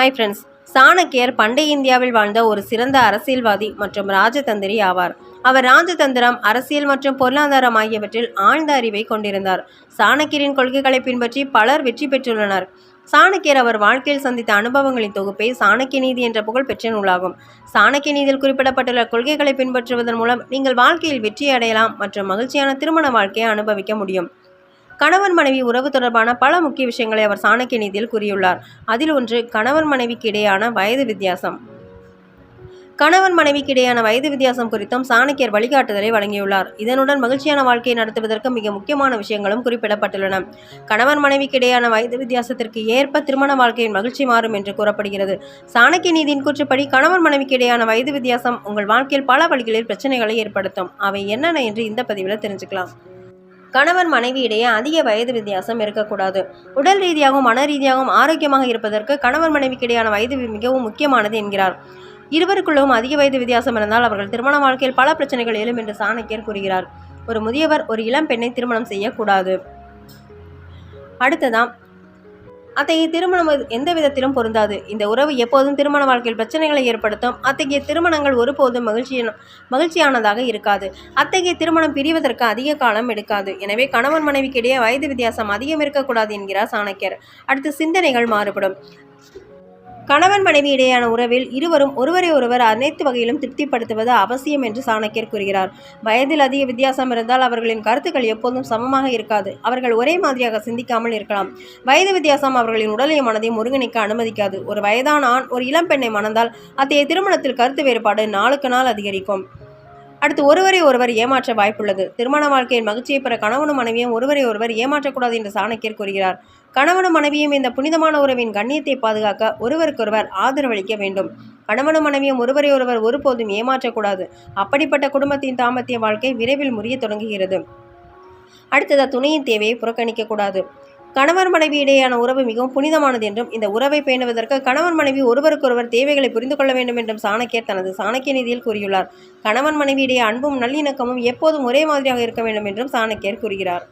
Hi friends சாணக்கியர் பண்டைய இந்தியாவில் வாழ்ந்த ஒரு சிறந்த அரசியல்வாதி மற்றும் ராஜதந்திரி ஆவார். அவர் ராஜதந்திரம் அரசியல் மற்றும் பொருளாதாரம் ஆகியவற்றில் ஆழ்ந்த அறிவை கொண்டிருந்தார். சாணக்கியரின் கொள்கைகளை பின்பற்றி பலர் வெற்றி பெற்றுள்ளனர். சாணக்கியர் அவர் வாழ்க்கையில் சந்தித்த அனுபவங்களின் தொகுப்பே சாணக்கிய நீதி என்ற புகழ் பெற்ற நூலாகும். சாணக்கிய நீதியில் குறிப்பிடப்பட்டுள்ள கொள்கைகளை பின்பற்றுவதன் மூலம் நீங்கள் வாழ்க்கையில் வெற்றி அடையலாம் மற்றும் மகிழ்ச்சியான திருமண வாழ்க்கையை அனுபவிக்க முடியும். கணவன் மனைவி உறவு தொடர்பான பல முக்கிய விஷயங்களை அவர் சாணக்கிய நீதியில் கூறியுள்ளார். அதில் ஒன்று கணவன் மனைவிக்கு இடையான வயது வித்தியாசம். கணவன் மனைவிக்கு இடையான வயது வித்தியாசம் குறித்தும் சாணக்கியர் வழிகாட்டுதலை வழங்கியுள்ளார். இதனுடன் மகிழ்ச்சியான வாழ்க்கையை நடத்துவதற்கு மிக முக்கியமான விஷயங்களும் குறிப்பிடப்பட்டுள்ளன. கணவன் மனைவிக்கு இடையான வயது வித்தியாசத்திற்கு ஏற்ப திருமண வாழ்க்கையின் மகிழ்ச்சி மாறும் என்று கூறப்படுகிறது. சாணக்கிய நீதியின் கூற்றுப்படி கணவன் மனைவிக்கு இடையான வயது வித்தியாசம் உங்கள் வாழ்க்கையில் பல வழிகளில் பிரச்சனைகளை ஏற்படுத்தும். அவை என்னென்ன என்று இந்த பதிவில் தெரிஞ்சுக்கலாம். கணவன் மனைவி இடையே அதிக வயது வித்தியாசம் இருக்கக்கூடாது. உடல் ரீதியாகவும் மன ரீதியாகவும் ஆரோக்கியமாக இருப்பதற்கு கணவன் மனைவிக்கு இடையான வயது மிகவும் முக்கியமானது என்கிறார். இருவருக்குள்ளும் அதிக வயது வித்தியாசம் இருந்தால் அவர்கள் திருமண வாழ்க்கையில் பல பிரச்சனைகள் எழும் என்று சாணக்கியர் கூறுகிறார். ஒரு முதியவர் ஒரு இளம் பெண்ணை திருமணம் செய்யக்கூடாது. அடுத்ததாம் அத்தகைய திருமணம் எந்த விதத்திலும் பொருந்தாது. இந்த உறவு எப்போதும் திருமண வாழ்க்கையில் பிரச்சனைகளை ஏற்படுத்தும். அத்தகைய திருமணங்கள் ஒருபோதும் மகிழ்ச்சியான மகிழ்ச்சியானதாக இருக்காது. அத்தகைய திருமணம் பிரிவதற்கு அதிக காலம் எடுக்காது. எனவே கணவன் மனைவிக்கிடையே வயது வித்தியாசம் அதிகம் இருக்கக்கூடாது என்கிறார் சாணக்கியர். அடுத்து சிந்தனைகள் மாறுபடும். கணவன் மனைவி இடையேயான உறவில் இருவரும் ஒருவரை ஒருவர் அனைத்து வகையிலும் திருப்திப்படுத்துவது அவசியம் என்று சாணக்கியர் கூறுகிறார். வயதில் அதிக வித்தியாசம் இருந்தால் அவர்களின் கருத்துக்கள் எப்போதும் சமமாக இருக்காது. அவர்கள் ஒரே மாதிரியாக சிந்திக்காமல் இருக்கலாம். வயது வித்தியாசம் அவர்களின் உடலையும் மனதையும் ஒருங்கிணைக்க அனுமதிக்காது. ஒரு வயதான ஆண் ஒரு இளம் பெண்ணை மணந்தால் அத்தகைய திருமணத்தில் கருத்து வேறுபாடு நாளுக்கு நாள் அதிகரிக்கும். அடுத்து ஒருவரை ஒருவர் ஏமாற்ற வாய்ப்புள்ளது. திருமண வாழ்க்கையின் மகிழ்ச்சியை பெற கணவனும் மனைவியும் ஒருவரை ஒருவர் ஏமாற்றக்கூடாது என்று சாணக்கியர் கூறுகிறார். கணவனும் மனைவியும் இந்த புனிதமான உறவின் கண்ணியத்தை பாதுகாக்க ஒருவருக்கொருவர் ஆதரவளிக்க வேண்டும். கணவனும் மனைவியும் ஒருவரை ஒருவர் ஒருபோதும் ஏமாற்றக்கூடாது. அப்படிப்பட்ட குடும்பத்தின் தாமத்திய வாழ்க்கை விரைவில் முறிய தொடங்குகிறது. அடுத்ததா துணையின் தேவையை புறக்கணிக்கக்கூடாது. கணவர் கணவன் மனைவி இடையேயான உறவு மிகவும் புனிதமானது என்றும் இந்த உறவை பேணுவதற்கு கணவன் மனைவி ஒருவருக்கொருவர் தேவைகளை புரிந்து கொள்ள வேண்டும் என்றும் சாணக்கியர் தனது சாணக்கிய நிதியில் கூறியுள்ளார். கணவன் மனைவி இடையே அன்பும் நல்லிணக்கமும் எப்போதும் ஒரே மாதிரியாக இருக்க வேண்டும் என்றும் சாணக்கியர் கூறுகிறார்.